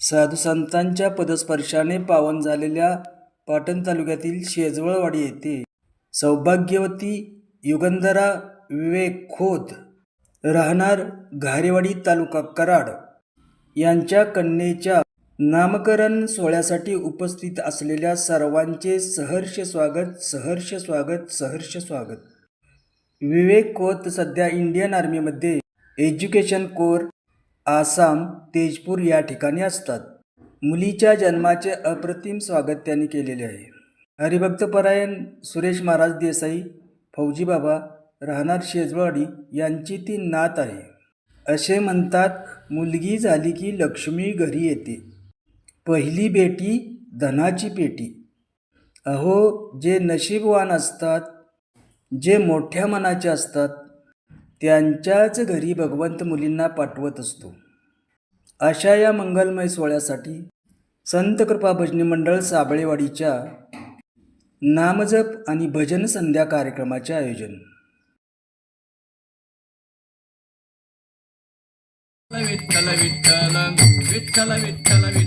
साधुसंतांच्या पदस्पर्शाने पावन झालेल्या पाटण तालुक्यातील शेजवळवाडी येथे सौभाग्यवती युगंधरा विवेक खोत राहणार घारेवाडी तालुका कराड यांच्या कन्येच्या नामकरण सोहळ्यासाठी उपस्थित असलेल्या सर्वांचे सहर्ष स्वागत सहर्ष स्वागत सहर्ष स्वागत. विवेक खोत सध्या इंडियन आर्मीमध्ये एज्युकेशन कोर आसाम तेजपूर या ठिकाणी असतात. मुलीच्या जन्माचे अप्रतिम स्वागत त्यांनी केलेले आहे. हरिभक्तपरायण सुरेश महाराज देसाई फौजी बाबा राहणार शेजवाडी यांची ती नात आहे. असे म्हणतात मुलगी झाली की लक्ष्मी घरी येते. पहिली बेटी धनाची पेटी. अहो जे नशीबवान असतात जे मोठ्या मनाचे असतात त्यांच्याच घरी भगवंत मुलींना पाठवत असतो. अशा या मंगलमय सोहळ्यासाठी संत कृपा भजनी मंडळ साबळेवाडीच्या नामजप आणि भजन संध्या कार्यक्रमाचे आयोजन. विठ्ठल विठ्ठल विठ्ठल विठ्ठल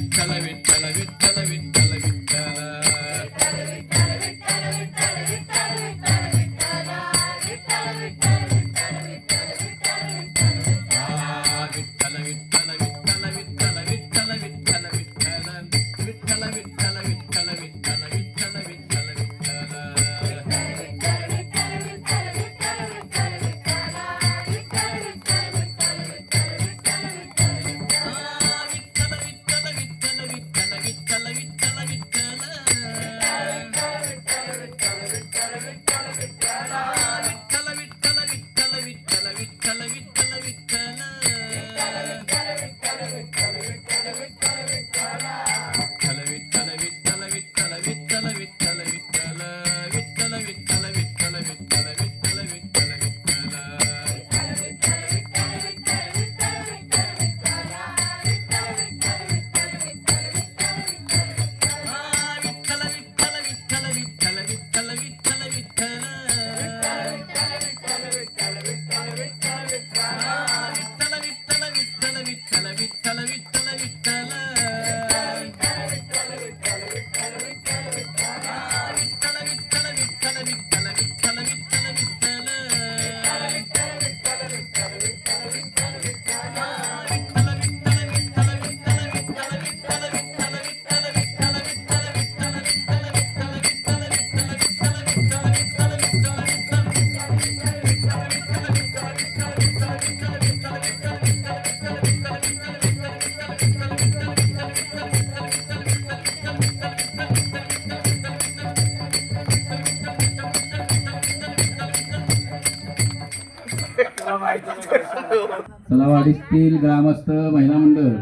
तलावाडीतील ग्रामस्थ महिला मंडळ.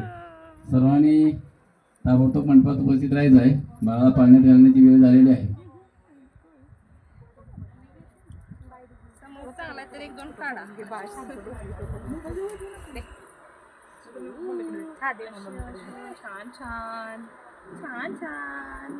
सर्वांनी ताबडतोब मंडपात उपस्थित राहायचं आहे. बाळाला पाळण्यात घालण्याची वेळ झालेली आहे. समोर चांगला तर एक दोन काढा छान छान छान छान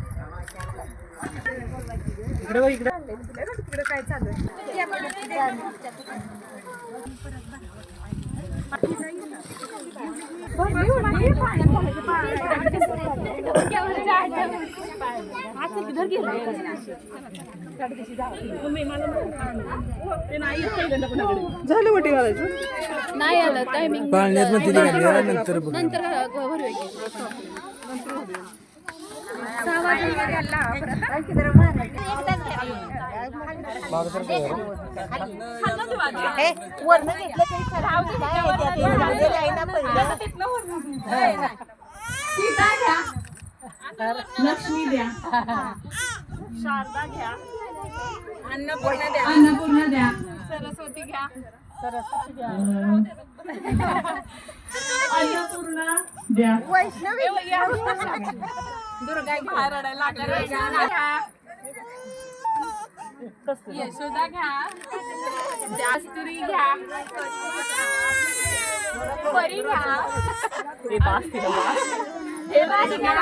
इकडे इकडे. काय झालं मोठी मला नाही आलं टायमिंग नंतर नंतर लक्ष्मी द्या. शारदा घ्या अन्नपूर्ण द्या अन्नपूर्ण द्या. सरस्वती घ्या. अन्नपूर्णा द्या. वैष्णवी. दुर्गा घ्या. रडायला लागल्या यशोदा घ्या. जास्तुरी घ्या. परी घ्या. हे बास हे बास घ्या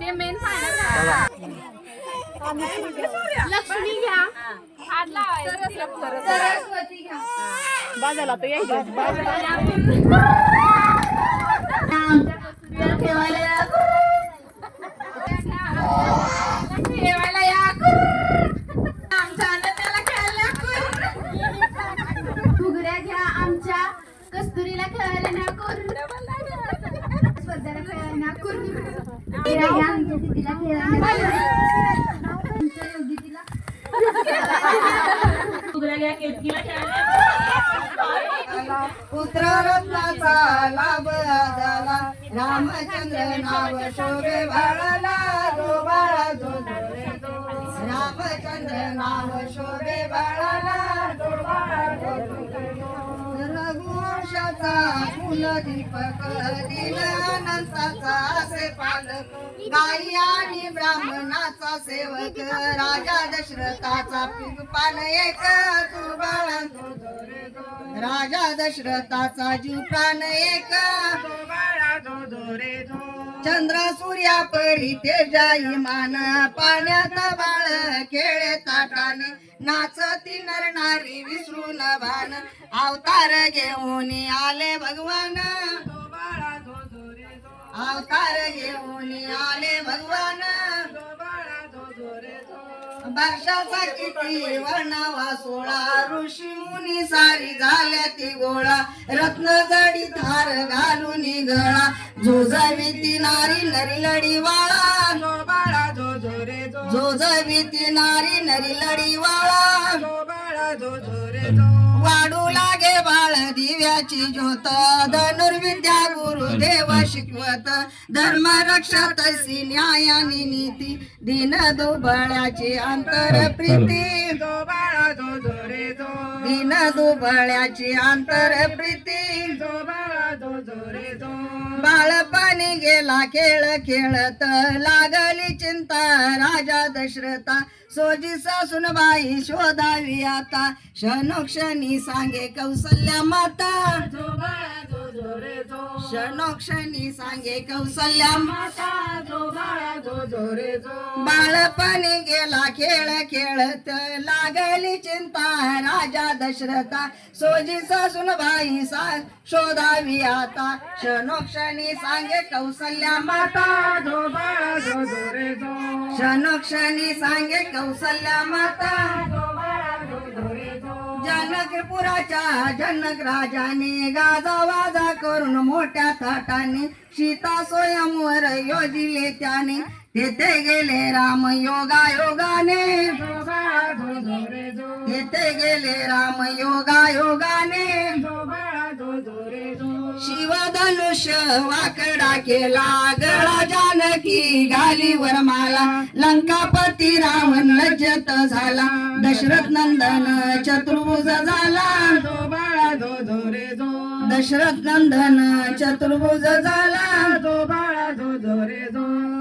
ते मेन घ्या लक्ष्मी घ्या. सरस्वती घ्या बाजाला तर यायचं. ठेवायला पालक गाई आणि ब्राह्मणाचा सेवक राजा दशरथाचा पान एक तू बाळा. राजा दशरथाचा जीव प्राण एक चंद्र सूर्या परी तेजाई मान पाण्यात बाळ खेळे ताटाने नाचती नर नारी विसरून भान. अवतार घेऊन आले भगवान. अवतार घेऊन आले भगवान. वर्षाचा किती वर्णावा सोळा ऋषी मुनी सारी झाल्या ती गोळा. रत्न जडी धार घालून गळा. जो ती नारी नरी लडी वाळा. जो बाळा जो जो रे जो ती नारी नरी लडी वाळा. जो बाळा जो जो रे जो वाढू लागे बाळ दिव्याची ज्योत. धनुर्विद्या गुरुदेव शिकवत. धर्म रक्षा तैसी न्यायानी नीती. दीन दुबळ्याची अंतर प्रीती. जो बाळा जो जो रे जो. दीन दुबळ्याची अंतर प्रीती. जो बाळा जो जो रे जो. बाळपणी गेला खेळ खेळत. लागली चिंता राजा दशरथा. सोजी सासून बाई शोधावी आता. क्षणोक्षणी सांगे कौसल्या माता. क्षणोक्षणी सांगे कौसल्या माता बाळपणी गेला खेळ खेळत लागली चिंता राजा दशरथा. सोजी सासून बाई सा शोधावी आता. क्षणोक्षणी सांगे कौसल्या माता. जो बाळा जो जो क्षणोक्षणी सांगे कौसल्या माता. जो बाळा जो जनकपुराच्या जनक राजाने गाजा वाजा करून मोठ्या थाटाने सीता स्वयंवर योजिले त्याने. तेथे गेले राम योगा योगाने तेथे गेले राम योगा योगाने शिवधनुष्य वाकडा केला गळा जानकी घाली वरमाला लंकापती रावण लज्जत झाला दशरथ नंदन चतुर्भुज झाला. दशरथ नंदन चतुर्भुज झाला.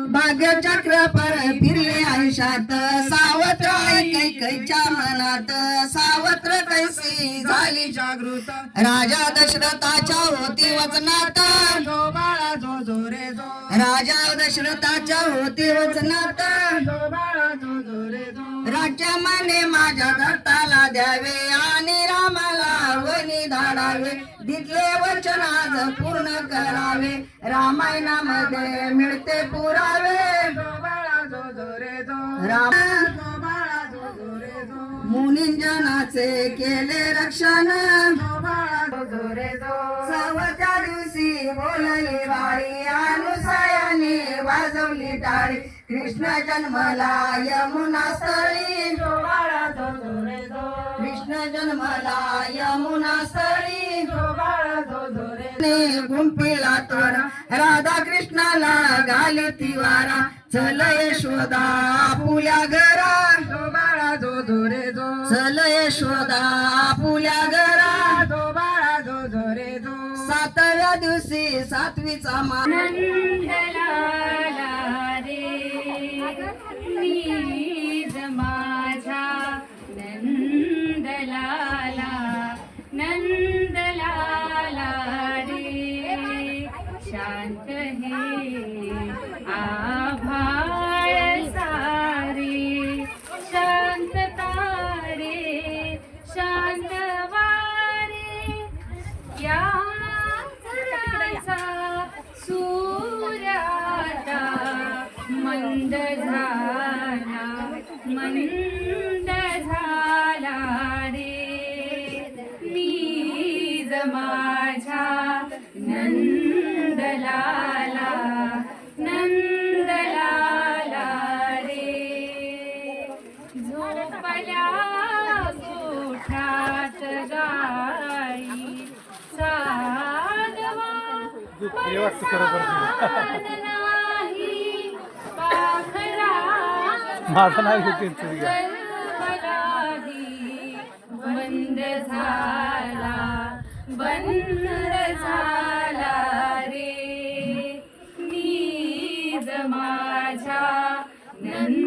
भाग्यचक्र पर फिरले आयुष्यात सावत्र कैकैच्या मनात सावत्र कैसी झाली जागृत. राजा दशरथाच्या होती वचनात. राजा दशरथाच्या होती वचनात. राज्यामाने माझ्या दत्ताला द्यावे आणि रामाला वनी धाडावे. दिले वचन आज पूर्ण करावे. रामायणामध्ये मिळते पुरावे. राम निंजनाचे केले रक्षण. सवच्या दिवशी बोलली वाळी अनुसयाने वाजवली टाळी. कृष्ण जन्मला यमुना स्थळी. कृष्ण जन्मला यमुना स्थळी. गुंपिला तोरा राधा कृष्णाला घाली तिवारा चल यशोदा आपुल्या घर सातवीचा मान. मंद झाला मंद झाला रे. नीज माझ्या नंदलाला नंदलाला रे. झोपल्या गोठ्यात गाई साधवा पान नाही पाखरा माझं नाही घेतील कल्पनाही बंद झाला बंद झाला रे मी माझ्या नंद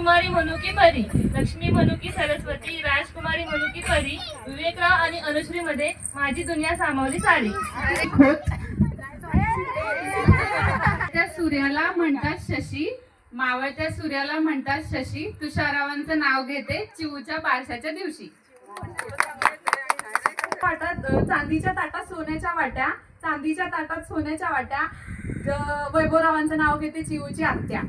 राजकुमारी म्हणू की परी लक्ष्मी म्हणू की सरस्वती राजकुमारी म्हणू की परी विवेकराव आणि अनुश्री मध्ये माझी दुनिया सामावली सारी त्या सूर्याला म्हणतात शशी मावळत्या सूर्याला म्हणतात शशी तुषारावांचं नाव घेते चिऊच्या बारशाच्या दिवशी. ताटात अ, चांदीच्या ताटात सोन्याच्या वाट्या चांदीच्या ताटात सोन्याच्या वाट्या. वैभवरावांचं नाव घेते चिऊची आत्या.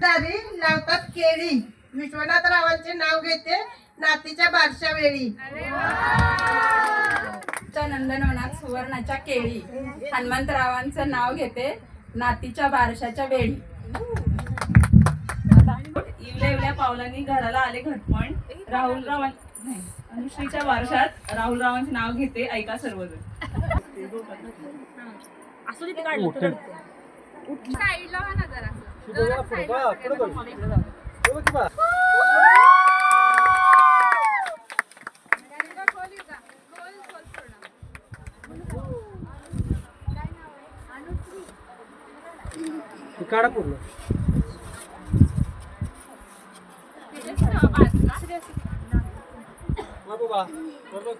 दारी लावतात केळी. विश्वनाथ रावांचे नाव घेते नातीच्या बारशा वेळी नंदनवनात सुवर्णाच्या केळी. हनुमंतरावांचं नाव घेते नातीच्या बारशाच्या वेळी. इवल्या इवल्या पावलांनी घराला आले घटपण राहुलराव अनुश्रीच्या वारशात राहुलरावांचे नाव घेते ऐका सर्वजण. साईडला व्हा ना जरा जोरात साईडला सगळ्यांना. खोल येऊ का? खोल, खोल पूर्ण. काढा पूर्ण बाजूला. बाबा बरोबर